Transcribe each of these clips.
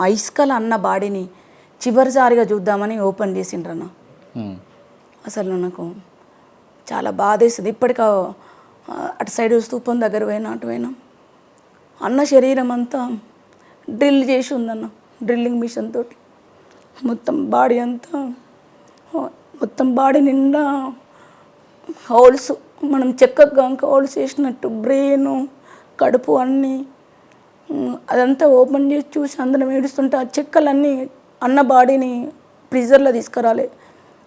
ఆ ఇసుకల అన్న బాడీని చివరిసారిగా చూద్దామని ఓపెన్ చేసిండ్రన్న. ఉమ్. అసలు నాకు చాలా బాధేస్తుంది. ఇప్పటికా అటు సైడ్ స్తూపం దగ్గర పోయినా అటు పోయినా. అన్న శరీరం అంతా డ్రిల్ చేసి ఉందన్న డ్రిల్లింగ్ మిషన్ తోటి. మొత్తం బాడీ అంతా మొత్తం బాడీ నిండా హోల్స్ మనం చెక్కకు గంక హోల్స్ వేసినట్టు బ్రెయిన్ కడుపు అన్నీ అదంతా ఓపెన్ చేసి చూసి అందరం ఏడుస్తుంటే ఆ చెక్కలన్నీ అన్న బాడీని ఫ్రిజర్లో తీసుకురాలి.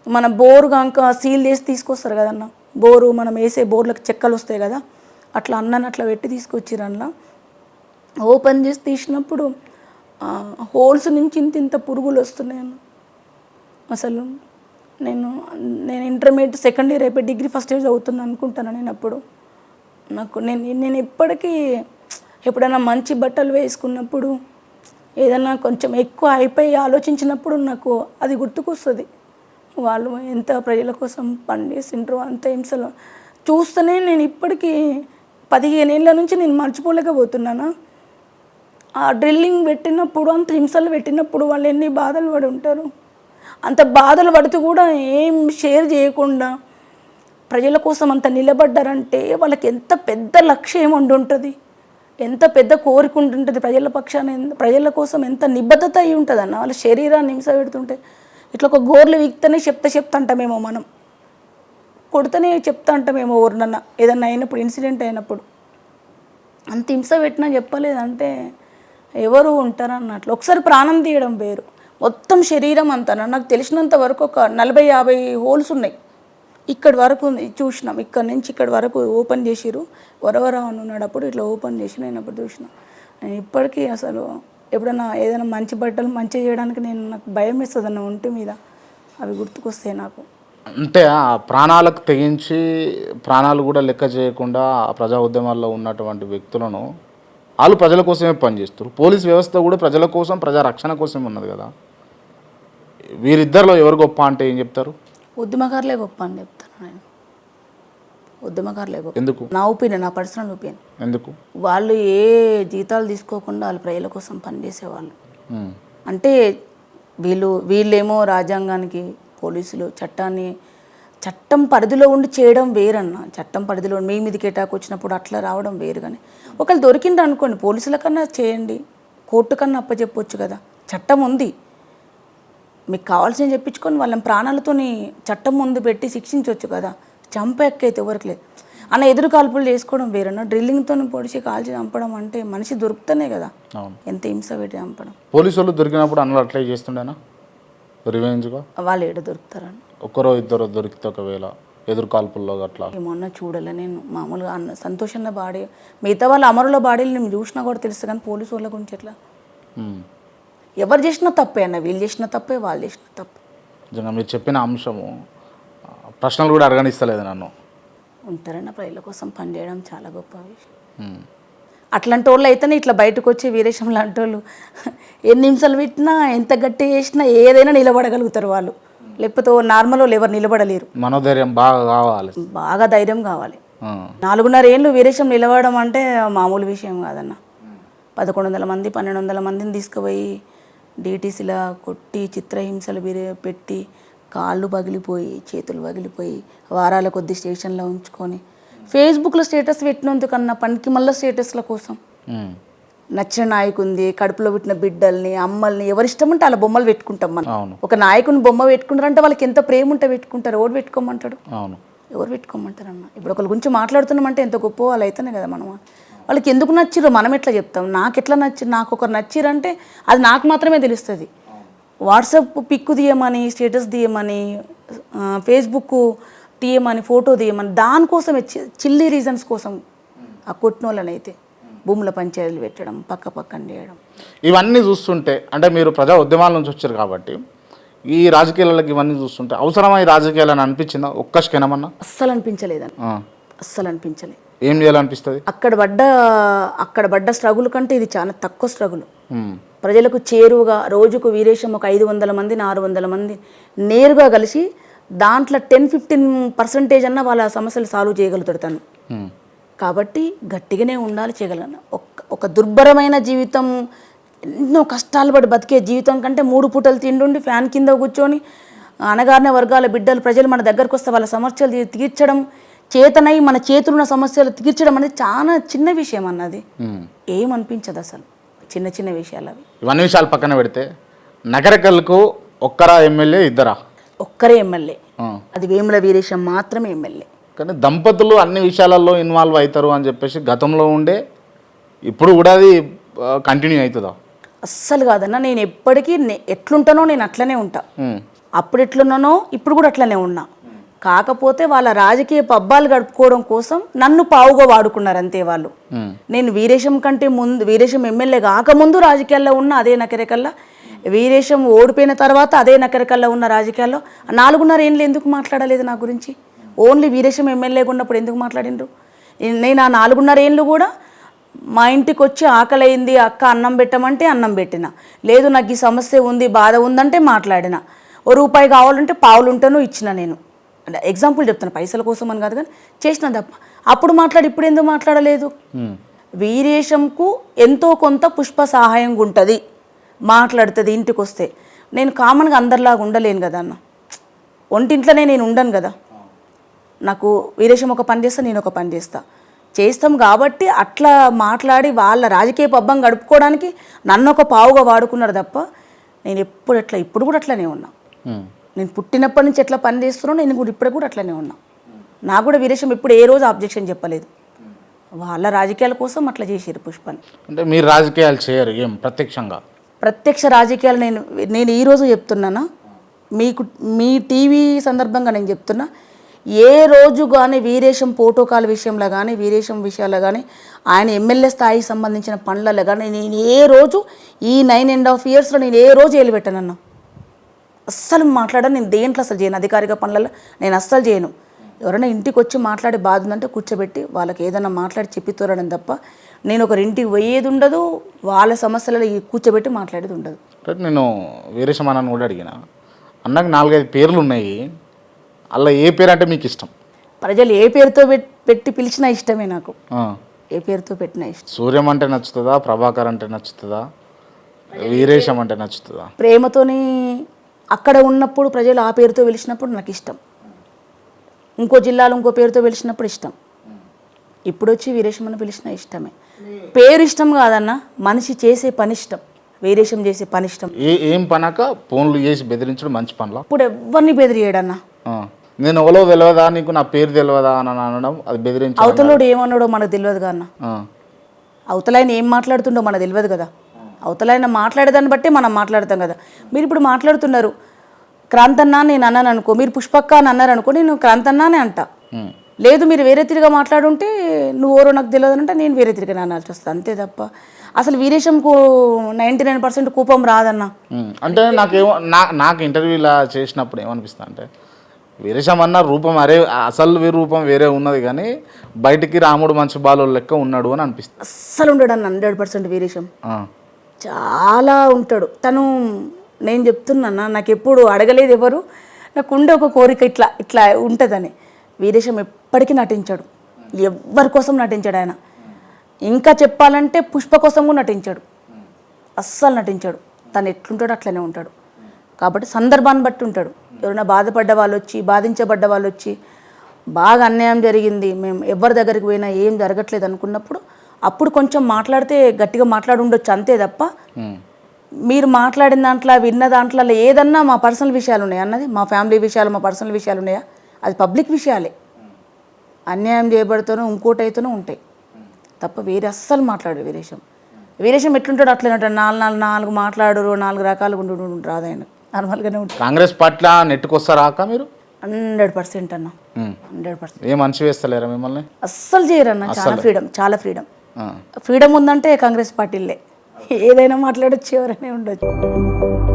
మన బోరు కాక సీల్ చేసి తీసుకొస్తారు కదన్న బోరు మనం వేసే బోర్లకు చెక్కలు వస్తాయి కదా అట్లా అన్నని అట్లా పెట్టి తీసుకొచ్చిరన్న ఓపెన్ చేసి తీసినప్పుడు హోల్స్ నుంచి ఇంత ఇంత పురుగులు వస్తున్నాయన్న అసలు నేను నేను ఇంటర్మీడియట్ సెకండ్ ఇయర్ అయిపోయి డిగ్రీ ఫస్ట్ ఇయర్ చదువుతున్నాను అనుకుంటాను నేను అప్పుడు. నాకు నేను నేను ఇప్పటికీ ఎప్పుడైనా మంచి బట్టలు వేసుకున్నప్పుడు ఏదైనా కొంచెం ఎక్కువ అయిపోయి ఆలోచించినప్పుడు నాకు అది గుర్తుకొస్తుంది. వాళ్ళు ఎంత ప్రజల కోసం పనిచేసిండ్రు అంత హింసలు. చూస్తేనే నేను ఇప్పటికీ పదిహేను ఏళ్ళ నుంచి నేను మర్చిపోలేకపోతున్నాను? ఆ డ్రిల్లింగ్ పెట్టినప్పుడు అంత హింసలు పెట్టినప్పుడు వాళ్ళు ఎన్ని బాధలు పడి ఉంటారు? అంత బాధలు పడుతూ కూడా ఏం షేర్ చేయకుండా ప్రజల కోసం అంత నిలబడ్డారంటే వాళ్ళకి ఎంత పెద్ద లక్ష్యం ఉండి ఉంటుంది ఎంత పెద్ద కోరిక ఉంటుంటుంది ప్రజల పక్షాన ప్రజల కోసం ఎంత నిబద్ధత అయి ఉంటుంది అన్న వాళ్ళ శరీరాన్ని హింస పెడుతుంటే. ఇట్లా ఒక గోర్లు వీక్తేనే చెప్తే చెప్తాంటామేమో మనం. కొడితేనే చెప్తా అంటామేమో ఎవరినన్నా ఏదన్నా అయినప్పుడు ఇన్సిడెంట్ అయినప్పుడు. అంత హింస పెట్టినా చెప్పలేదంటే ఎవరు ఉంటారు అన్నట్లు. ఒకసారి ప్రాణం తీయడం వేరు. మొత్తం శరీరం అంతా నాకు తెలిసినంత వరకు ఒక నలభై యాభై హోల్స్ ఉన్నాయి. ఇక్కడి వరకు చూసినాం. ఇక్కడ నుంచి ఇక్కడి వరకు ఓపెన్ చేసిరు వరవర అని ఇట్లా ఓపెన్ చేసి నేను అప్పుడు చూసిన. నేను ఇప్పటికీ అసలు ఎప్పుడైనా ఏదైనా మంచి బట్టలు మంచి చేయడానికి నేను నాకు భయం వేస్తుంది అన్న ఒంటి మీద. అవి గుర్తుకొస్తాయి నాకు. అంటే ఆ ప్రాణాలకు తెగించి ప్రాణాలు కూడా లెక్క చేయకుండా ఆ ప్రజా ఉద్యమాల్లో ఉన్నటువంటి వ్యక్తులను వాళ్ళు ప్రజల కోసమే పనిచేస్తారు పోలీస్ వ్యవస్థ కూడా ప్రజల కోసం ప్రజా రక్షణ కోసం ఉన్నది కదా. వీరిద్దరిలో ఎవరు గొప్ప అంటే ఏం చెప్తారు? ఉద్యమకారులే గొప్ప అని చెప్తాను నేను. ఉద్యమకారులే గొప్ప. ఎందుకు? నా ఒపీనియన్ నా పర్సనల్ ఒపీనియన్. ఎందుకు? వాళ్ళు ఏ జీతాలు తీసుకోకుండా వాళ్ళు ప్రజల కోసం పనిచేసేవాళ్ళు. అంటే వీళ్ళు వీళ్ళేమో రాజ్యాంగానికి పోలీసులు చట్టాన్ని చట్టం పరిధిలో ఉండి చేయడం వేరన్న. చట్టం పరిధిలో ఉండి మీ మీదకి ఎటాక్ వచ్చినప్పుడు అట్లా రావడం వేరు కానీ ఒకళ్ళు దొరికిండ్రు అనుకోండి పోలీసుల కన్నా చేయండి. కోర్టు కన్నా అప్పచెప్పొచ్చు కదా. చట్టం ఉంది. మీకు కావాల్సిన చెప్పించుకొని వాళ్ళని ప్రాణాలతోని చట్టం ముందు పెట్టి శిక్షించవచ్చు కదా. చంపేక్కైతే ఎవరికి లేదు అన్న ఎదురు కాల్పులు చేసుకోవడం వేరన్న డ్రిల్లింగ్తో పొడిచి కాల్చి చంపడం అంటే మనిషి దొరుకుతూనే కదా. ఎంత హింస పెట్టి చంపడం. పోలీసు వాళ్ళు దొరికినప్పుడు అన్నలు అట్లే చేస్తుండేనా? రివెంజ్గా? వాళ్ళు ఏడ దొరుకుతారని. ఒక్కరో ఇద్దరు దొరికితే ఒకవేళ ఎదురు కాల్పుల్లో అట్లా మొన్న చూడలే నేను. మామూలుగా అన్న సంతోషంగా బాడీ మిగతా వాళ్ళ అమరుల బాడీలు నేను చూసినా కూడా తెలుసు కానీ పోలీసు వాళ్ళ గురించి ఎట్లా. ఎవరు చేసినా తప్పే అన్న వీళ్ళు చేసిన తప్పే వాళ్ళు చేసిన తప్పే. నిజంగా మీరు చెప్పిన అంశము ప్రశ్నలు కూడా అడగనిస్తలేదు నన్ను. ఉంటారన్న ప్రజల కోసం పనిచేయడం చాలా గొప్ప విషయం. అట్లాంటి వాళ్ళు అయితేనే ఇట్లా బయటకు వచ్చి వీరేశం లాంటి వాళ్ళు ఎన్ని నిమిషాలు పెట్టినా ఎంత గట్టి చేసినా ఏదైనా నిలబడగలుగుతారు వాళ్ళు. లేకపోతే నార్మల్ వాళ్ళు ఎవరు నిలబడలేరు. మనోధైర్యం బాగా కావాలి. బాగా ధైర్యం కావాలి. నాలుగున్నర ఏళ్ళు వీరేశం నిలబడడం అంటే మామూలు విషయం కాదన్న. పదకొండు వందల మంది పన్నెండు వందల మందిని తీసుకుపోయి డీటీసీలా కొట్టి చిత్రహింసలు పెట్టి కాళ్ళు పగిలిపోయి చేతులు పగిలిపోయి వారాల కొద్ది స్టేషన్లో ఉంచుకొని ఫేస్బుక్లో స్టేటస్ పెట్టినందుకన్నా పనికి మళ్ళీ స్టేటస్ల కోసం. నచ్చిన నాయకుంది కడుపులో పుట్టిన బిడ్డల్ని అమ్మల్ని ఎవరిష్టం ఉంటే అలా బొమ్మలు పెట్టుకుంటాం మనం. ఒక నాయకుని బొమ్మ పెట్టుకుంటారంటే వాళ్ళకి ఎంత ప్రేమ ఉంటే పెట్టుకుంటారు. ఎవరు పెట్టుకోమంటాడు? ఎవరు పెట్టుకోమంటారన్న? ఇప్పుడు ఒకరి గురించి మాట్లాడుతున్నామంటే ఎంత గొప్ప వాళ్ళు అయితేనే కదా మనం వాళ్ళకి ఎందుకు నచ్చిరో మనం ఎట్లా చెప్తాం? నాకు ఎట్లా నచ్చి నాకు ఒకరు నచ్చిరంటే అది నాకు మాత్రమే తెలుస్తుంది. వాట్సాప్ పిక్ తీయమని స్టేటస్ తీయమని ఫేస్బుక్ తీయమని ఫోటో తీయమని దానికోసమే చి- చిల్లీ రీజన్స్ కోసం ఆ కొట్టిన వాళ్ళనైతే భూముల పంచాయతీలు పెట్టడం పక్క పక్కన చేయడం. ఇవన్నీ చూస్తుంటే అంటే మీరు ప్రజా ఉద్యమాల నుంచి వచ్చారు కాబట్టి ఈ రాజకీయాలకి ఇవన్నీ చూస్తుంటే అవసరమా ఈ రాజకీయాలని అనిపించిందా? ఒక్క క్షణమన్నా? అస్సలు అనిపించలేదని. అస్సలు అనిపించలేదు ఏం చేయాలనిపిస్తుంది? అక్కడ పడ్డ అక్కడ పడ్డ స్ట్రగుల్ కంటే ఇది చాలా తక్కువ స్ట్రగుల్. ప్రజలకు చేరువగా రోజుకు వీరేశం ఒక ఐదు వందల మంది ఆరు వందల మంది నేరుగా కలిసి దాంట్లో టెన్ ఫిఫ్టీన్ పర్సంటేజ్ అన్న వాళ్ళ సమస్యలు సాల్వ్ చేయగలుగుతాడు తను. కాబట్టి గట్టిగానే ఉండాలి చేయగలను. ఒక ఒక దుర్భరమైన జీవితం ఎన్నో కష్టాలు పడి బతికే జీవితం కంటే మూడు పూటలు తిండుండి ఫ్యాన్ కింద కూర్చొని అనగారిన వర్గాల బిడ్డలు ప్రజలు మన దగ్గరకు వస్తే వాళ్ళ సమస్యలు తీర్చడం చేతనై మన చేతులున్న సమస్యలు తీర్చడం అనేది చాలా చిన్న విషయం అన్నది. ఏమనిపించదు అసలు? చిన్న చిన్న విషయాలు అవి. ఇవన్నీ విషయాలు పక్కన పెడితే నగరకల్కు ఒక్కరా ఎమ్మెల్యే ఇద్దరా? ఒక్కరే ఎమ్మెల్యే. అది వేముల వీరేశం మాత్రమే ఎమ్మెల్యే. కానీ దంపతులు అన్ని విషయాలలో ఇన్వాల్వ్ అవుతారు అని చెప్పేసి గతంలో ఉండే ఇప్పుడు కూడా అది కంటిన్యూ అవుతుందా? అస్సలు కాదన్న నేను ఎప్పటికీ ఎట్లుంటానో నేను అట్లనే ఉంటా. అప్పుడు ఎట్లున్నానో ఇప్పుడు కూడా అట్లనే ఉన్నా. కాకపోతే వాళ్ళ రాజకీయ పబ్బాలు గడుపుకోవడం కోసం నన్ను పావుగా వాడుకున్నారు అంతే వాళ్ళు. నేను వీరేశం కంటే ముందు వీరేశం ఎమ్మెల్యే కాకముందు రాజకీయాల్లో ఉన్న అదే నకరికల్లా వీరేశం ఓడిపోయిన తర్వాత అదే నకరికల్లా ఉన్న రాజకీయాల్లో నాలుగున్నర ఏళ్ళు ఎందుకు మాట్లాడలేదు నా గురించి? ఓన్లీ వీరేశం ఎమ్మెల్యేగా ఉన్నప్పుడు ఎందుకు మాట్లాడిండ్రు? నేను- ఆ నాలుగున్నర ఏళ్ళు కూడా మా ఇంటికి వచ్చి ఆకలి అయింది అక్క అన్నం పెట్టమంటే అన్నం పెట్టిన. లేదు నాకు ఈ సమస్య ఉంది బాధ ఉందంటే మాట్లాడిన. ఓ రూపాయి కావాలంటే పావులు ఉంటాను ఇచ్చిన నేను. అంటే ఎగ్జాంపుల్ చెప్తాను పైసల కోసం అని కాదు కానీ చేసిన తప్ప. అప్పుడు మాట్లాడి ఇప్పుడు ఎందుకు మాట్లాడలేదు. వీరేశంకు ఎంతో కొంత పుష్ప సహాయంగా ఉంటుంది. మాట్లాడుతుంది ఇంటికి వస్తే నేను కామన్గా అందరిలాగా ఉండలేను కదా అన్న. ఒంటింట్లోనే నేను ఉండను కదా. నాకు వీరేశం ఒక పని చేస్తా నేను ఒక పని చేస్తా. చేస్తాం కాబట్టి అట్లా మాట్లాడి వాళ్ళ రాజకీయ పబ్బం గడుపుకోవడానికి నన్ను ఒక పావుగా వాడుకున్నారు తప్ప నేను ఎప్పుడు ఎట్లా ఇప్పుడు కూడా అట్లనే ఉన్నా. నేను పుట్టినప్పటి నుంచి ఎట్లా పని చేస్తున్నానో నేను కూడా ఇప్పుడు కూడా అట్లనే ఉన్నా. నాకు కూడా వీరేశం ఇప్పుడు ఏ రోజు ఆబ్జెక్షన్ చెప్పలేదు. వాళ్ళ రాజకీయాల కోసం అట్లా చేసారు పుష్పని. అంటే మీరు రాజకీయాలు చేయరు ఏం? ప్రత్యక్షంగా? ప్రత్యక్ష రాజకీయాలు నేను నేను ఈరోజు చెప్తున్నానా? మీకు మీ టీవీ సందర్భంగా నేను చెప్తున్నా. ఏ రోజు కానీ వీరేశం ప్రోటోకాల్ విషయంలో కానీ వీరేశం విషయాల్లో కానీ ఆయన ఎమ్మెల్యే స్థాయికి సంబంధించిన పనులలో కానీ నేను ఏ రోజు ఈ నైన్ అండ్ హాఫ్ ఇయర్స్లో నేను ఏ రోజు వెళ్ళిపెట్టానన్నా అస్సలు మాట్లాడను నేను దేంట్లో అసలు చేయను. అధికారిక పనులలో నేను అస్సలు చేయను. ఎవరైనా ఇంటికి వచ్చి మాట్లాడి బాధ ఉందంటే కూర్చోబెట్టి వాళ్ళకి ఏదైనా మాట్లాడి చెప్పి తోరడం తప్ప నేను ఒకరి ఇంటికి పోయేది ఉండదు వాళ్ళ సమస్యలలో కూర్చోబెట్టి మాట్లాడేది ఉండదు. నేను వీరేశం అన్నని కూడా అడిగిన. అన్నకు నాలుగైదు పేర్లు ఉన్నాయి. అలా ఏ పేరు అంటే మీకు ఇష్టం? ప్రజలు ఏ పేరుతో పెట్- పెట్టి పిలిచినా ఇష్టమే నాకు. ఏ పేరుతో పెట్టినా ఇష్టం. సూర్యం అంటే నచ్చుతుందా? ప్రభాకర్ అంటే నచ్చుతుందా? వీరేశం అంటే నచ్చుతుందా? ప్రేమతోని అక్కడ ఉన్నప్పుడు ప్రజలు ఆ పేరుతో పిలిచినప్పుడు నాకు ఇష్టం. ఇంకో జిల్లాలో ఇంకో పేరుతో పిలిచినప్పుడు ఇష్టం. ఇప్పుడు వచ్చి వీరేశం అని పిలిచిన ఇష్టమే. పేరు ఇష్టం కాదన్న మనిషి చేసే పని ఇష్టం. వీరేశం చేసే పని ఇష్టం. ఏ ఏం పనక ఫోన్లు చేసి బెదిరించడం మంచి పనులా? ఇప్పుడు ఎవరిని బెదిరియడన్నా. నేను ఎవరో తెలియదా నీకు నా పేరు తెలియదా అని అనడం అది బెదిరించడం అవతలోడు ఏమన్నాడో మనకు తెలియదు కదా అన్న ఆ. అవతలాయన ఏం మాట్లాడుతుండో మనకు తెలియదు కదా. అవతలాయన మాట్లాడేదాన్ని బట్టి మనం మాట్లాడతాం కదా మీరు ఇప్పుడు మాట్లాడుతున్నారు క్రాంతన్నా నేను అన్నాను అనుకో మీరు పుష్పక్క అని అన్నారు అనుకో నేను క్రాంతన్నానే అంట. లేదు మీరు వేరే తిరిగా మాట్లాడుంటే నువ్వు ఓరో నాకు తెలియదు అంటే నేను వేరే తిరిగి అనాల్సి వస్తుంది అంతే తప్ప అసలు వీరేశంకు నైంటీ నైన్ పర్సెంట్ కూపం రాదన్న. అంటే నాకేమో నా నాకు ఇంటర్వ్యూలా చేసినప్పుడు ఏమనిపిస్తుంది అంటే వీరేశం అన్న రూపం అరే అసలు రూపం వేరే ఉన్నది కానీ బయటికి రాముడు మంచి బాలు లెక్క ఉన్నాడు అని అనిపిస్తుంది అస్సలు ఉండడు అన్న హండ్రెడ్ పర్సెంట్ వీరేశం. చాలా ఉంటాడు. తను నేను చెప్తున్నా నాకు ఎప్పుడు అడగలేదు ఎవరు. నాకు ఉండే ఒక కోరిక ఇట్లా ఇట్లా ఉంటుందని. వీరేశం ఎప్పటికీ నటించాడు. ఎవరి కోసం నటించాడు ఆయన. ఇంకా చెప్పాలంటే పుష్ప కోసం కూడా నటించాడు. అస్సలు నటించాడు. తను ఎట్లుంటాడో అట్లనే ఉంటాడు. కాబట్టి సందర్భాన్ని బట్టి ఉంటాడు. ఎవరైనా బాధపడ్డ వాళ్ళు వచ్చి బాధించబడ్డ వాళ్ళు వచ్చి బాగా అన్యాయం జరిగింది మేము ఎవరి దగ్గరికి పోయినా ఏం జరగట్లేదు అనుకున్నప్పుడు అప్పుడు కొంచెం మాట్లాడితే గట్టిగా మాట్లాడి ఉండొచ్చు అంతే తప్ప. మీరు మాట్లాడిన దాంట్లో విన్న దాంట్లో ఏదన్నా మా పర్సనల్ విషయాలు ఉన్నాయా అన్నది? మా ఫ్యామిలీ విషయాలు మా పర్సనల్ విషయాలు ఉన్నాయా అది పబ్లిక్ విషయాలే. అన్యాయం చేయబడుతూనో ఇంకోటి అయితేనో ఉంటాయి. తప్ప వేరే అస్సలు మాట్లాడు వీరేశం. వీరేశం ఎట్లుంటాడు అట్లనే ఉంటాడు. నాలుగు నాలుగు నాలుగు మాట్లాడరు నాలుగు రకాలుగా ఉండు రాదు ఆయన నార్మల్గానే ఉంటాడు. కాంగ్రెస్ పార్టీలో నెట్టుకొస్తారా అక్క మీరు? హండ్రెడ్ పర్సెంట్ అన్న. Hundred percent. ఏ మనిషి వేస్తలేరా మిమ్మల్ని? అస్సలు చేయరన్న. చాలా ఫ్రీడమ్ చాలా ఫ్రీడమ్. ఫ్రీడమ్ ఉందంటే కాంగ్రెస్ పార్టీలే. ఏదైనా మాట్లాడొచ్చు ఎవరైనా ఉండొచ్చు.